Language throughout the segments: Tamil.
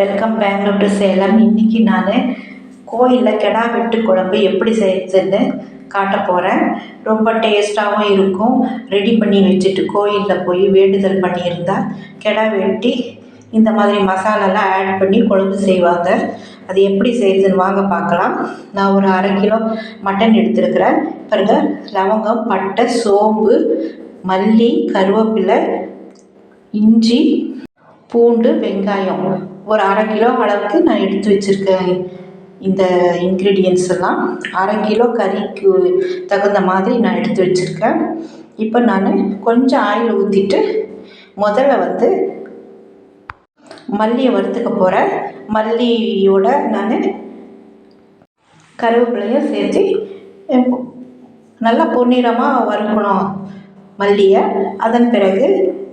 வெல்கம் பெங்களூர் டு சேலம் இன்றைக்கி நான் கோயிலில் கெடா வெட்டு குழம்பு எப்படி செய்யுதுன்னு காட்ட போகிறேன் ரொம்ப டேஸ்ட்டாகவும் இருக்கும். ரெடி பண்ணி வச்சுட்டு கோயிலில் போய் வேண்டுதல் பண்ணியிருந்தால் கெடா வெட்டி இந்த மாதிரி மசாலாலாம் ஆட் பண்ணி குழம்பு செய்வாங்க. அது எப்படி செய்யுதுன்னு வாங்க பார்க்கலாம். நான் ஒரு அரை கிலோ மட்டன் எடுத்துருக்கிறேன். பிறகு லவங்கம் பட்டை சோம்பு மல்லி கருவேப்பிலை இஞ்சி பூண்டு வெங்காயம். ஒரு அரை கிலோ அளவுக்கு நான் எடுத்து வச்சுருக்கேன் இந்த இன்க்ரீடியன்ஸ் எல்லாம். அரை கிலோ கறிக்கு தகுந்த மாதிரி நான் எடுத்து வச்சுருக்கேன். இப்போ நான் கொஞ்சம் ஆயில் ஊற்றிட்டு முதல்ல வந்து மல்லியை வறுத்துக்க போகிறேன் மல்லியோட நான் கருவேப்பிலையும் சேர்த்து நல்லா பொன்னிறமாக வறுக்கணும் மல்லியை. அதன் பிறகு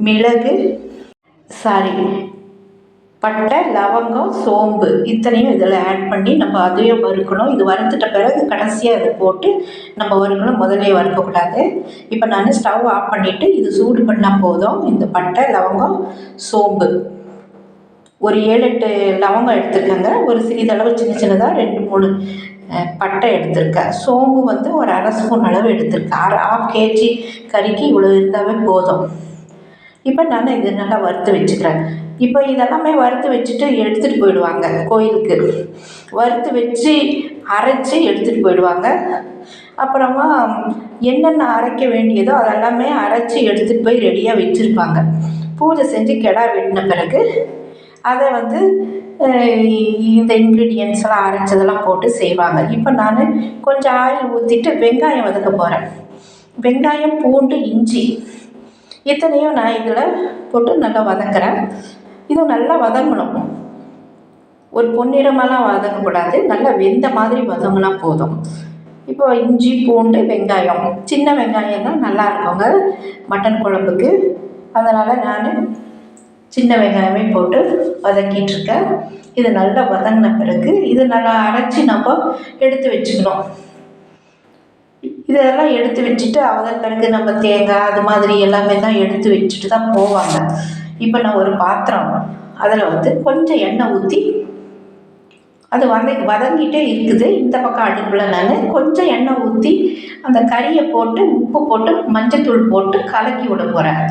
மிளகு சாரி பட்டை லவங்கம் சோம்பு இத்தனையும் இதில் ஆட் பண்ணி நம்ம அதையும் வறுக்கணும். இது வறுத்துட்ட பிறகு கடைசியாக இதை போட்டு நம்ம வறுக்கணும். முதலே வறுக்கக்கூடாது. இப்போ நான் ஸ்டவ் ஆஃப் பண்ணிவிட்டு இது சூடு பண்ணால் போதும். இந்த பட்டை லவங்கம் சோம்பு. ஒரு ஏழு எட்டு லவங்கம் எடுத்துருக்கேங்க. ஒரு சிறிதளவு சின்ன சின்னதாக ரெண்டு மூணு பட்டை எடுத்திருக்கேன் சோம்பு வந்து ஒரு அரை ஸ்பூன் அளவு எடுத்திருக்கேன் அரை ஆஃப் கேஜி கறிக்கு இவ்வளோ இருந்தாவே போதும். இப்போ நான் இது நல்லா வறுத்து வச்சுக்கிறேன். இப்போ இதெல்லாமே வறுத்து வச்சுட்டு எடுத்துகிட்டு போயிடுவாங்க கோயிலுக்கு. வறுத்து வச்சு அரைச்சி எடுத்துகிட்டு போயிடுவாங்க. அப்புறமா என்னென்ன அரைக்க வேண்டியதோ அதெல்லாமே அரைச்சி எடுத்துகிட்டு போய் ரெடியாக வச்சுருப்பாங்க. பூஜை செஞ்சு கெடா வெட்டின பிறகு அதை வந்து இந்த இன்க்ரீடியன்ஸ் எல்லாம் அரைச்சதெல்லாம் போட்டு செய்வாங்க. இப்போ நான் கொஞ்சம் ஆயில் ஊற்றிட்டு வெங்காயம் வதக்க போகிறேன் வெங்காயம் பூண்டு இஞ்சி இத்தனையும் நான் இதில் போட்டு நல்லா வதக்குறேன். இது நல்லா வதங்கணும். ஒரு பொன்னிறமெல்லாம் வதங்கக்கூடாது. நல்லா வெந்த மாதிரி வதங்கினா போதும். இப்போ இஞ்சி பூண்டு வெங்காயம். சின்ன வெங்காயம் தான் நல்லா இருக்குங்க. மட்டன் குழம்புக்கு. அதனால் நான் சின்ன வெங்காயமே போட்டு வதக்கிட்டுருக்கேன் இது நல்லா வதங்கின பிறகு இது நல்லா அரைச்சி நம்ம எடுத்து வச்சுக்கணும். இதெல்லாம் எடுத்து வச்சுட்டு அதன் பிறகு நம்ம தேங்காய் அது மாதிரி எல்லாமே தான் எடுத்து வச்சுட்டு தான் போவாங்க. இப்போ நான் ஒரு பாத்திரம் அதில் வந்து கொஞ்சம் எண்ணெய் ஊற்றி அது வத வதங்கிட்டே இருக்குது. இந்த பக்கம் அடுப்பில் நான் கொஞ்சம் எண்ணெய் ஊற்றி அந்த கறியை போட்டு உப்பு போட்டு மஞ்சத்தூள் போட்டு கலக்கி விட போகிறேன்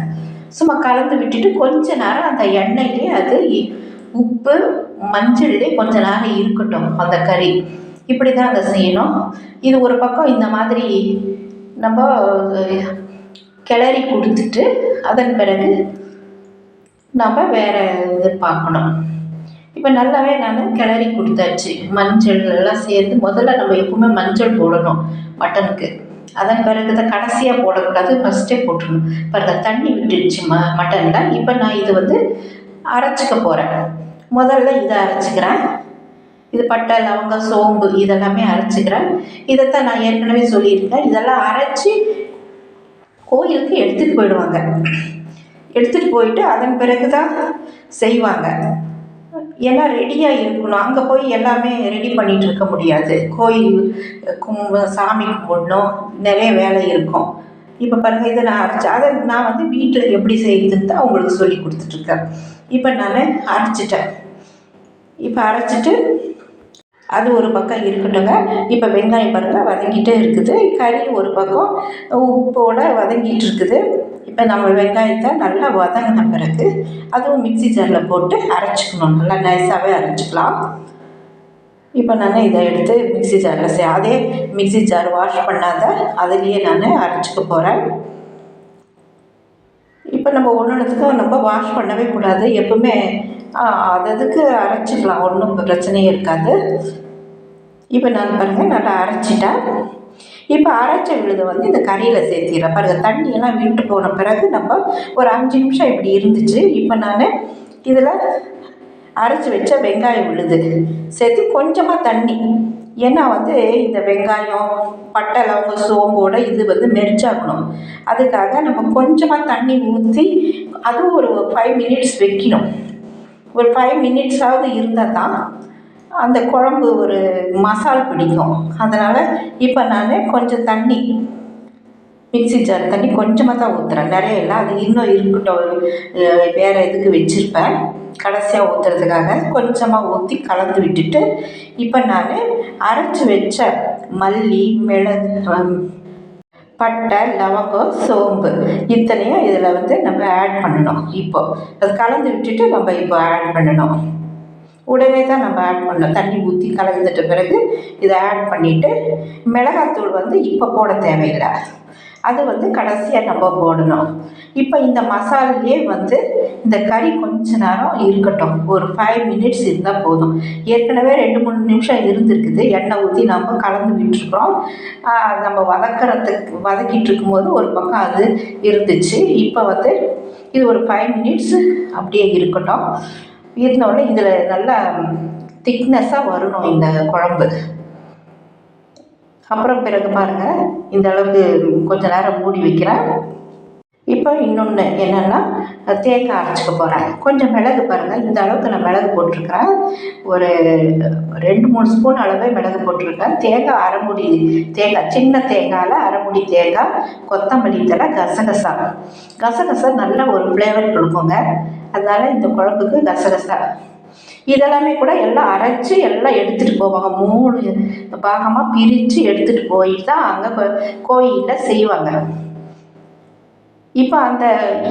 சும்மா கலந்து விட்டுட்டு கொஞ்ச நேரம் அந்த எண்ணெயிலே அது உப்பு மஞ்சள்லே கொஞ்ச நேரம் இருக்கட்டும் அந்த கறி. இப்படி தான் அதை செய்யணும். இது ஒரு பக்கம் இந்த மாதிரி நம்ம கிளறி கொடுத்துட்டு அதன் பிறகு நம்ம வேறு இது பார்க்கணும். இப்போ நல்லாவே நான் கிளறி கொடுத்தாச்சு. மஞ்சள் எல்லாம் சேர்ந்து முதல்ல நம்ம எப்பவுமே மஞ்சள் போடணும் மட்டனுக்கு. அதன் பிறகு இதை கடைசியாக போடக்கூடாது ஃபஸ்ட்டே போட்டுடணும் பிறகு தண்ணி விட்டுடுச்சு ம மட்டனில். இப்போ நான் இது வந்து அரைச்சிக்க போகிறேன் முதல்ல இதை அரைச்சிக்கிறேன். இது பட்டை லவங்கம் சோம்பு இதெல்லாமே அரைச்சிக்கிறேன். இதைத்தான் நான் ஏற்கனவே சொல்லியிருக்கேன் இதெல்லாம் அரைச்சி கோயிலுக்கு எடுத்துகிட்டு போயிடுவாங்க. எடுத்துகிட்டு போயிட்டு அதன் பிறகு தான் செய்வாங்க ஏன்னா ரெடியாக இருக்கணும். அங்கே போய் எல்லாமே ரெடி பண்ணிட்டு இருக்க முடியாது. கோயில் கும்ப சாமி கும்பிடணும். நிறைய வேலை இருக்கும். இப்போ பாருங்கள் இதை நான் அரைச்சி அதை நான் வந்து வீட்டில் எப்படி செய்யுதுன்னு தான் உங்களுக்கு சொல்லி கொடுத்துட்ருக்கேன். இப்போ நான் அரைச்சிட்டேன். இப்போ அரைச்சிட்டு அது ஒரு பக்கம் இருக்கட்டுங்க. இப்போ வெங்காயம் பாருங்கள் வதங்கிட்டே இருக்குது. கறி ஒரு பக்கம் உப்போட வதங்கிட்டு இருக்குது. இப்போ நம்ம வெங்காயத்தை நல்லா வதங்கின பிறகு அதுவும் மிக்ஸி ஜாரில் போட்டு அரைச்சிக்கணும். நல்லா நைஸாகவே அரைச்சிக்கலாம். இப்போ நான் இதை எடுத்து மிக்ஸி ஜாரில் செய் அதே மிக்ஸி ஜார் வாஷ் பண்ணாத அதுலேயே நான் அரைச்சிக்க போகிறேன் இப்போ நம்ம ஒன்றுத்துக்கும் நம்ம வாஷ் பண்ணவே கூடாது. எப்பவுமே அது அதுக்கு அரைச்சிக்கலாம். ஒன்றும் பிரச்சனையே இருக்காது. இப்போ நான் பாருங்கள் நல்லா அரைச்சிட்டேன். இப்போ அரைச்ச விழுதை வந்து இந்த கறியில் சேர்த்திடுறேன். பாருங்கள் தண்ணியெல்லாம் விட்டு போன பிறகு நம்ம ஒரு அஞ்சு நிமிஷம் இப்படி இருந்துச்சு. இப்போ நான் இதில் அரைச்சி வச்ச வெங்காயம் விழுது. சேர்த்து கொஞ்சமாக தண்ணி. ஏன்னா வந்து இந்த வெங்காயம் பட்டை லவங்க சோம்போட இது வந்து மெரிச்சாக்கணும். அதுக்காக நம்ம கொஞ்சமாக தண்ணி ஊற்றி அதுவும் ஒரு ஃபைவ் மினிட்ஸ் வைக்கணும். ஒரு ஃபைவ் மினிட்ஸாவது இருந்தால் தான் அந்த குழம்பு ஒரு மசால் பிடிக்கும். அதனால் இப்போ நான் கொஞ்சம் தண்ணி மிக்சி ஜார் தண்ணி கொஞ்சமாக தான் ஊற்றுறேன் நிறைய இல்லை அது இன்னும் இருக்கட்டும். வேறு இதுக்கு வச்சுருப்பேன். கடைசியாக ஊற்றுறதுக்காக கொஞ்சமாக ஊற்றி கலந்து விட்டுட்டு இப்போ நான் அரைச்சி வச்ச மல்லி மிளகு பட்டை லவங்கம் சோம்பு இத்தனையும் இதில் வந்து நம்ம ஆட் பண்ணணும். இப்போ அது கலந்து விட்டுட்டு நம்ம இப்போ ஆட் பண்ணணும். உடனே தான் நம்ம ஆட் பண்ணணும். தண்ணி ஊற்றி கலந்துட்ட பிறகு இதை ஆட் பண்ணிவிட்டு மிளகாத்தூள் வந்து இப்போ போட தேவையில்லை. அது வந்து கடைசியாக நம்ம போடணும். இப்போ இந்த மசாலையே வந்து இந்த கறி கொஞ்ச நேரம் இருக்கட்டும். ஒரு ஃபைவ் மினிட்ஸ் இருந்தால் போதும். ஏற்கனவே ரெண்டு மூணு நிமிஷம் இருந்திருக்குது. எண்ணெய் ஊற்றி நம்ம கலந்து விட்டுருக்கோம் நம்ம வதக்கிறதுக்கு வதக்கிட்டு இருக்கும்போது ஒரு பக்கம் அது இருந்துச்சு. இப்போ வந்து இது ஒரு ஃபைவ் மினிட்ஸ் அப்படியே இருக்கட்டும். இருந்தோடனே இதில் நல்லா திக்னஸாக வரணும் இந்த குழம்பு. அப்புறம் பிறகு பாருங்கள் இந்த அளவுக்கு கொஞ்ச நேரம் மூடி வைக்கிறேன். இப்போ இன்னொன்று என்னென்னா தேங்காய் அரைச்சிக்க போகிறேன் கொஞ்சம் மிளகு பாருங்கள் இந்த அளவுக்கு நான் மிளகு போட்டிருக்கிறேன். ஒரு ரெண்டு மூணு ஸ்பூன் அளவே மிளகு போட்டிருக்கேன். தேங்காய் அரைமுடி தேங்காய் சின்ன தேங்காயில் அரைமுடி தேங்காய் கொத்தமல்லி தலை கசகசா. கசகசா நல்ல ஒரு ஃப்ளேவர் கொடுக்குங்க. அதனால் இந்த குழம்புக்கு கசகசா இதெல்லாமே கூட எல்லாம் அரைச்சி எல்லாம் எடுத்துகிட்டு போவாங்க. மூணு பாகமாக பிரித்து எடுத்துகிட்டு போய் தான் அங்கே கோயிலில் செய்வாங்க. இப்போ அந்த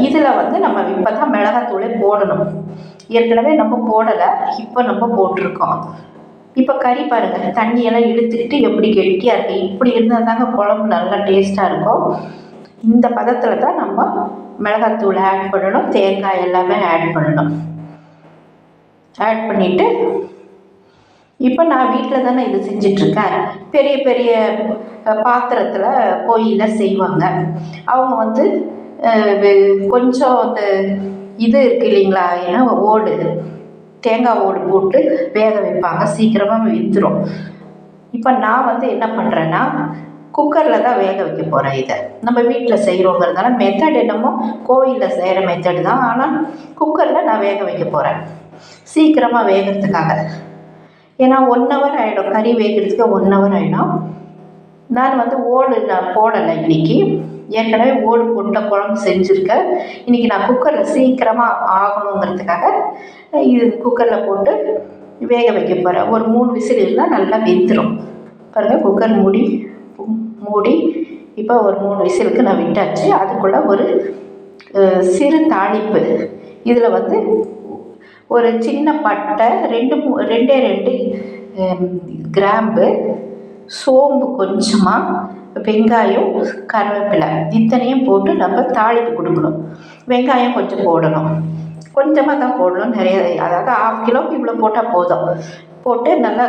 இதில் வந்து நம்ம இப்போ தான் மிளகாத்தூளே போடணும். ஏற்கனவே நம்ம போடலை இப்போ நம்ம போட்டிருக்கோம். இப்போ கறி பாருங்கள் தண்ணியெல்லாம் இழுத்துக்கிட்டு எப்படி கெட்டியாக இருக்குது இப்படி இருந்தால் தாங்க குழம்பு நல்லா டேஸ்ட்டாக இருக்கும். இந்த பதத்தில் தான் நம்ம மிளகாத்தூள் ஆட் பண்ணணும் தேங்காய் எல்லாமே ஆட் பண்ணணும். ஆட் பண்ணிவிட்டு இப்போ நான் வீட்டில் தானே இது செஞ்சிட்ருக்கேன். பெரிய பெரிய பாத்திரத்தில் கோயிலில் செய்வாங்க. அவங்க வந்து கொஞ்சம் அந்த இது இருக்கு இல்லைங்களா ஏன்னா ஓடு தேங்காய் ஓடு போட்டு வேக வைப்பாங்க. சீக்கிரமாக வெந்துடும் இப்போ நான் வந்து என்ன பண்ணுறேன்னா குக்கரில் தான் வேக வைக்க போகிறேன் இதை. நம்ம வீட்டில் செய்கிறோங்கிறதுனால மெத்தட் என்னமோ கோயிலில் செய்கிற மெத்தடு தான். ஆனால் குக்கரில் நான் வேக வைக்க போகிறேன் சீக்கிரமாக வேகிறதுக்காக. ஏன்னா ஒன் ஹவர் ஆகிடும் கறி வேகிறதுக்கு ஒன் ஹவர் ஆகிடும் நான் வந்து ஓடு நான் போடலை இன்னைக்கு. ஏற்கனவே ஓடு போட்ட குழம்பு செஞ்சுருக்கேன். இன்றைக்கி நான் குக்கரில் சீக்கிரமாக ஆகணுங்கிறதுக்காக இது குக்கரில் போட்டு வேக வைக்க போகிறேன் ஒரு மூணு விசில் இருந்தால் நல்லா வெந்துடும் பாருங்கள் குக்கர் மூடி. மூடி இப்போ ஒரு மூணு விசிலுக்கு நான் விட்டாச்சு. அதுக்குள்ளே ஒரு சிறு தாளிப்பு. இதில் வந்து ஒரு சின்ன பட்டை ரெண்டு மூ ரெண்டே ரெண்டு கிராம்பு சோம்பு கொஞ்சமாக வெங்காயம் கருவேப்பிலை. இத்தனையும் போட்டு நம்ம தாளிப்பு கொடுக்கணும். வெங்காயம் கொஞ்சம் போடணும். கொஞ்சமாக தான் போடணும் நிறைய. அதாவது ஆஃப் கிலோக்கு இவ்வளோ போட்டால் போதும். போட்டு நல்லா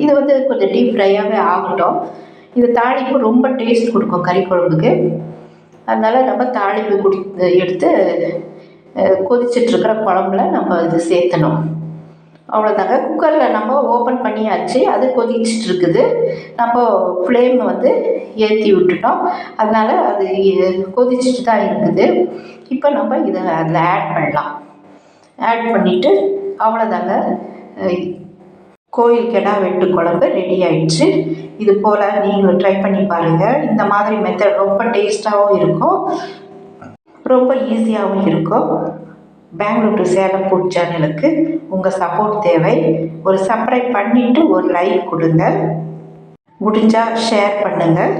இது வந்து கொஞ்சம் டீப் ஃப்ரையாகவே ஆகட்டும். இது தாளிப்பு ரொம்ப டேஸ்ட் கொடுக்கும் கறி குழம்புக்கு. அதனால் நம்ம தாளிப்பு குடி எடுத்து கொதிச்சிட்ருக்கிற குழம்புல நம்ம இது சேர்த்தணும். அவ்வளோதாங்க குக்கரில் நம்ம ஓப்பன் பண்ணியாச்சு. அது கொதிச்சிட்டு இருக்குது. நம்ம ஃப்ளேம் வந்து ஏற்றி விட்டுட்டோம். அதனால் அது கொதிச்சிட்டு தான் இருக்குது. இப்போ நம்ம இதை அதில் ஆட் பண்ணலாம். ஆட் பண்ணிவிட்டு அவ்வளோதாங்க கோயில் கெடா வெட்டு குழம்பு ரெடி ஆயிடுச்சு. இது போல் நீங்களும் ட்ரை பண்ணி பாருங்கள் இந்த மாதிரி மெத்தட் ரொம்ப டேஸ்ட்டாகவும் இருக்கும். ரொம்ப ஈஸியாகவும் இருக்கும். பெங்களூர் டு சேலம் ஃபுட் சேனலுக்கு உங்கள் சப்போர்ட் தேவை. ஒரு சப்ஸ்கிரைப் பண்ணிவிட்டு ஒரு லைக் கொடுங்க. முடிஞ்சால் ஷேர் பண்ணுங்கள்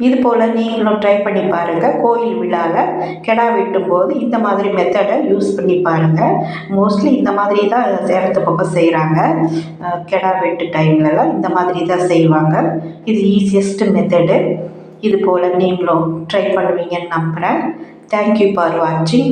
இது போல் நீங்களும் ட்ரை பண்ணி பாருங்கள் கோயில் விழாவில் கிடா வெட்டும்போது இந்த மாதிரி மெத்தடை யூஸ் பண்ணி பாருங்கள் மோஸ்ட்லி இந்த மாதிரி தான் சேலத்து பக்கம் செய்கிறாங்க கிடா வெட்டு டைம்லலாம் இந்த மாதிரி தான் செய்வாங்க. இது ஈஸியஸ்ட் மெத்தடு இது போல் நீங்களும் ட்ரை பண்ணுவீங்கன்னு நம்புகிறேன் தேங்க்யூ ஃபார் வாட்சிங்